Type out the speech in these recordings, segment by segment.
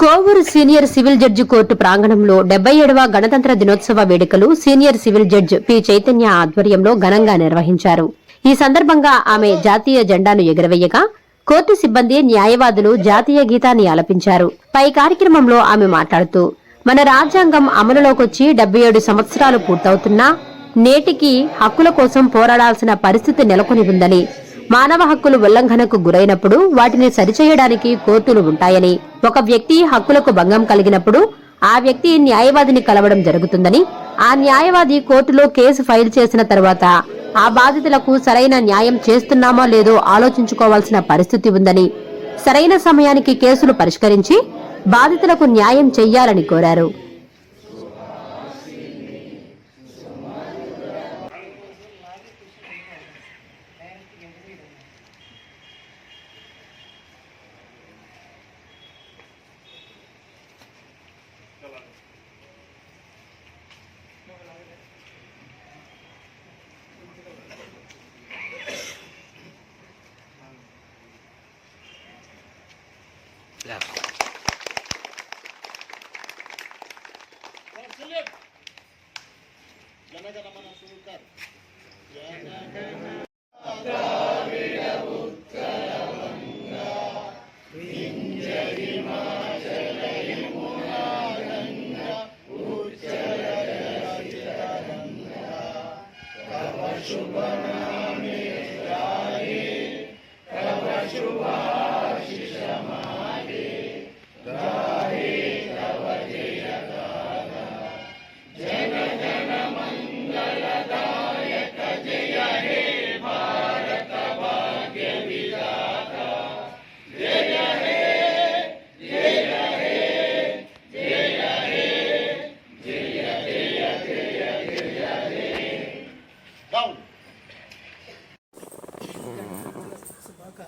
Kovur senior civil judge court ప్రాంగణంలో డెబ్బై ఏడవ గణతంత్ర దినోత్సవ వేడుకలు senior civil judge P Chaitanya ఆధ్వర్యంలో ఘనంగా నిర్వహించారు. ఈ సందర్భంగా ఆమె జాతీయ జెండాను ఎగురవేయగా కోర్టు సిబ్బంది న్యాయవాదులు జాతీయ గీతాన్ని ఆలపించారు. పై కార్యక్రమంలో ఆమె మాట్లాడుతూ మన రాజ్యాంగం అమలులోకొచ్చి డెబ్బై ఏడు సంవత్సరాలు పూర్తవుతున్నా నేటికి హక్కుల కోసం పోరాడాల్సిన పరిస్థితి నెలకొని ఉందని మానవ హక్కులు ఉల్లంఘనకు గురైనప్పుడు వాటిని సరిచేయడానికి కోర్టులు ఉంటాయని ఒక వ్యక్తి హక్కులకు భంగం కలిగినప్పుడు ఆ వ్యక్తి న్యాయవాదిని కలవడం జరుగుతుందని ఆ న్యాయవాది కోర్టులో కేసు ఫైల్ చేసిన తర్వాత ఆ బాధితులకు సరైన న్యాయం చేస్తున్నామో లేదో ఆలోచించుకోవాల్సిన పరిస్థితి ఉందని సరైన సమయానికి కేసులు పరిష్కరించి బాధితులకు న్యాయం చెయ్యాలని కోరారు. Teşekkürler. jangan Jangan nama nasulukan. Jangan. Tapi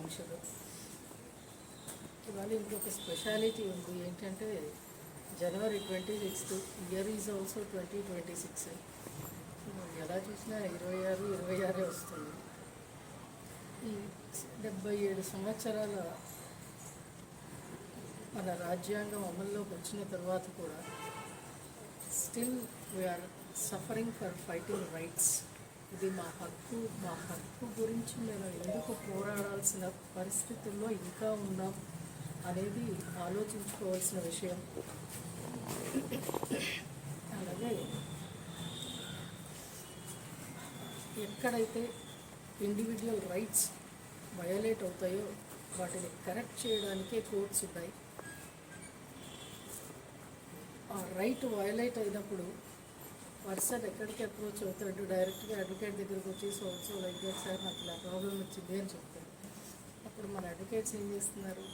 మనుషులు ఇవాళ ఇంకొక స్పెషాలిటీ ఉంది ఏంటంటే January twenty sixth year is also twenty twenty six ఎలా చూసినా ఇరవై ఆరు ఇరవై ఆరే వస్తుంది. ఈ డెబ్బై ఏడు సంవత్సరాల మన రాజ్యాంగం అమల్లోకి వచ్చిన తర్వాత కూడా still we are suffering for fighting rights ఇది మా హక్కు మా హక్కు గురించి మేము ఎందుకు పోరాడాల్సిన పరిస్థితుల్లో ఇంకా ఉన్నాం అనేది ఆలోచించుకోవాల్సిన విషయం. అలాగే ఎక్కడైతే ఇండివిజువల్ రైట్స్ వయోలేట్ అవుతాయో వాటిని కరెక్ట్ చేయడానికే కోర్ట్స్ ఉన్నాయి. ఆ రైట్ వయోలేట్ అయినప్పుడు పర్సన్ ఎక్కడికి అప్రోచ్ అవుతాడు. డైరెక్ట్గా అడ్వకేట్ దగ్గరికి వచ్చి so so like that sir నాకు ఇలా ప్రాబ్లం వచ్చింది అని చెప్తాడు. అప్పుడు మన అడ్వకేట్స్ ఏం చేస్తున్నారు?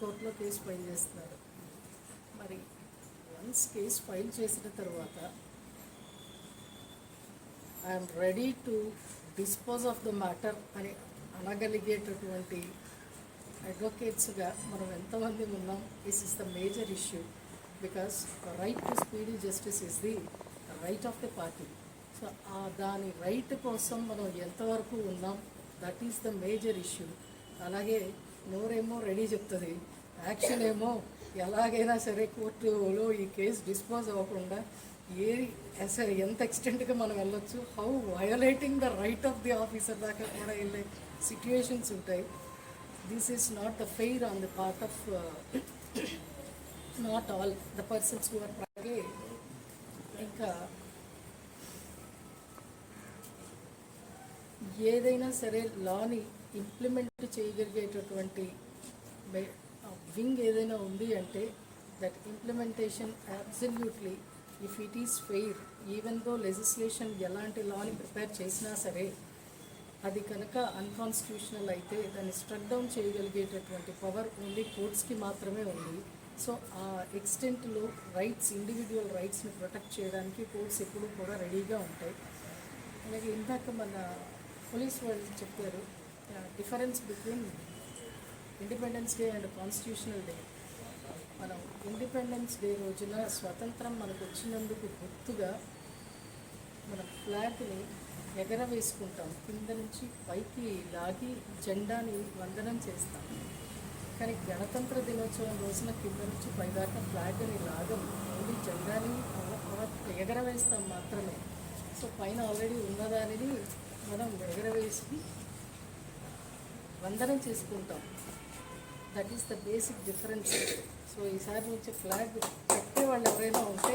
కోర్టులో కేసు ఫైల్ చేస్తున్నారు. మరి వన్స్ కేసు ఫైల్ చేసిన తర్వాత I'm ready to dispose of the matter అని అనగలిగేటటువంటి అడ్వకేట్స్గా మనం ఎంతమంది ఉన్నాం? This is the major issue because right to speedy justice is the right of the party so ఆ దాని రైట్ కోసం మనం ఎంతవరకు ఉన్నాం? That is the major issue అలాగే నోరేమో రెడీ చెప్తుంది. యాక్షన్ ఏమో ఎలాగైనా సరే కోర్టులో ఈ కేసు డిస్పోజ్ అవ్వకుండా ఏ అసలు ఎంత ఎక్స్టెంట్గా మనం వెళ్ళొచ్చు? How violating the right of the officer దాకా కూడా వెళ్ళే సిట్యుయేషన్స్ ఉంటాయి. This is not the fair on the part of not all the persons who are ఇంకా ఏదైనా సరే లాని ఇంప్లిమెంట్ చేయగలిగేటటువంటి వింగ్ ఏదైనా ఉంది అంటే that implementation absolutely if it is fair even though legislation ఎలాంటి లాని ప్రిపేర్ చేసినా సరే అది కనుక అన్కాన్స్టిట్యూషనల్ అయితే దాన్ని స్ట్రక్ డౌన్ చేయగలిగేటటువంటి పవర్ ఓన్లీ కోర్ట్స్కి మాత్రమే ఉంది. సో ఆ ఎక్స్టెంట్లో రైట్స్ ఇండివిజువల్ రైట్స్ని ప్రొటెక్ట్ చేయడానికి కోర్ట్స్ ఎప్పుడూ కూడా రెడీగా ఉంటాయి. అలాగే ఇందాక మన పోలీస్ వాళ్ళు చెప్పారు difference between independence day and constitutional day. మనం ఇండిపెండెన్స్ డే రోజున స్వతంత్రం మనకు వచ్చినందుకు గుర్తుగా మన ఫ్లాగ్ని ఎగరవేసుకుంటాం. కింద నుంచి పైకి లాగి జెండాని వందనం చేస్తాం. కానీ గణతంత్ర దినోత్సవం రోజున కింద నుంచి పైదాకా ఫ్లాగ్ని లాగం. ఓన్లీ జెండాని అలా ఎగరవేస్తాం మాత్రమే. సో పైన ఆల్రెడీ ఉన్నదానిని మనం ఎగరవేసి వందనం చేసుకుంటాం. That is the basic difference so ఈసారి నుంచి ఫ్లాగ్ పెట్టే వాళ్ళు ఎవరైనా ఉంటే